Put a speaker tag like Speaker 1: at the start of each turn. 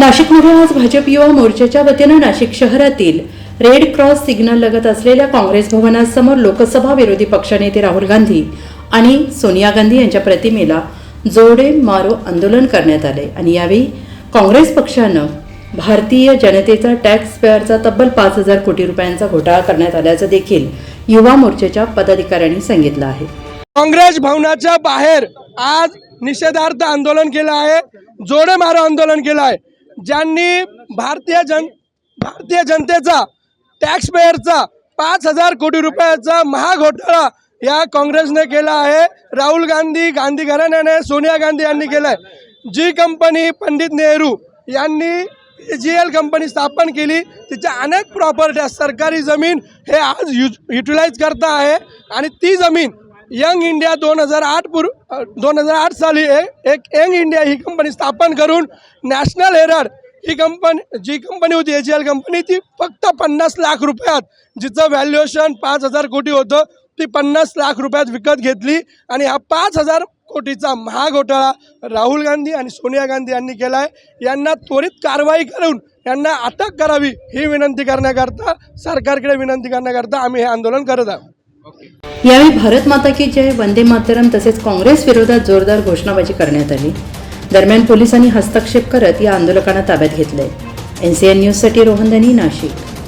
Speaker 1: नाशिकमध्ये आज भाजप युवा मोर्चाच्या वतीनं नाशिक शहरातील रेड क्रॉस सिग्नल लगत असलेल्या काँग्रेस भवनासमोर लोकसभा विरोधी पक्षनेते राहुल गांधी आणि सोनिया गांधी यांच्या प्रतिमेला जोडे मारो आंदोलन करण्यात आले. आणि यावेळी काँग्रेस पक्षानं भारतीय जनतेचा टॅक्स पेअरचा तब्बल पाच हजार कोटी रुपयांचा घोटाळा करण्यात आल्याचं देखील युवा मोर्चाच्या पदाधिकाऱ्यांनी सांगितलं आहे.
Speaker 2: काँग्रेस भवनाच्या बाहेर आज निषेधार्थ आंदोलन केलं आहे जोडे मारो आंदोलन केलं आहे. ज्यांनी भारतीय जन भारतीय जनतेचा टॅक्सपेयरचा पाच हजार कोटी रुपयाचा महाघोटाळा या काँग्रेसने केला आहे. राहुल गांधी गांधी घराण्याने सोनिया गांधी यांनी केलं आहे जी कंपनी पंडित नेहरू यांनी जी एल कंपनी स्थापन केली तिच्या अनेक प्रॉपर्ट्या सरकारी जमीन हे आज युज युटिलाइज करता आहे. आणि ती जमीन यंग इंडिया दोन हजार आठ पूर्व दोन हजार आठ साली ए- एक यंग इंडिया ही कंपनी स्थापन करून नॅशनल हेरड ही कंपनी जी कंपनी होती एच एल कंपनी ती फक्त पन्नास लाख रुपयात जिचं व्हॅल्युएशन पाच हजार कोटी होतं ती पन्नास लाख रुपयात विकत घेतली आणि हा पाच हजार कोटीचा महाघोटाळा राहुल गांधी आणि सोनिया गांधी यांनी केला आहे यांना त्वरित कारवाई करून यांना अटक करावी ही विनंती करण्याकरता सरकारकडे विनंती करण्याकरता आम्ही हे आंदोलन करत आहोत.
Speaker 1: यावेळी भारत माता की जय वंदे मातरम तसेच काँग्रेस विरोधात जोरदार घोषणाबाजी करण्यात आली. दरम्यान पोलिसांनी हस्तक्षेप करत या आंदोलकांना ताब्यात घेतलंय. एन न्यूजसाठी रोहन धनी नाशिक.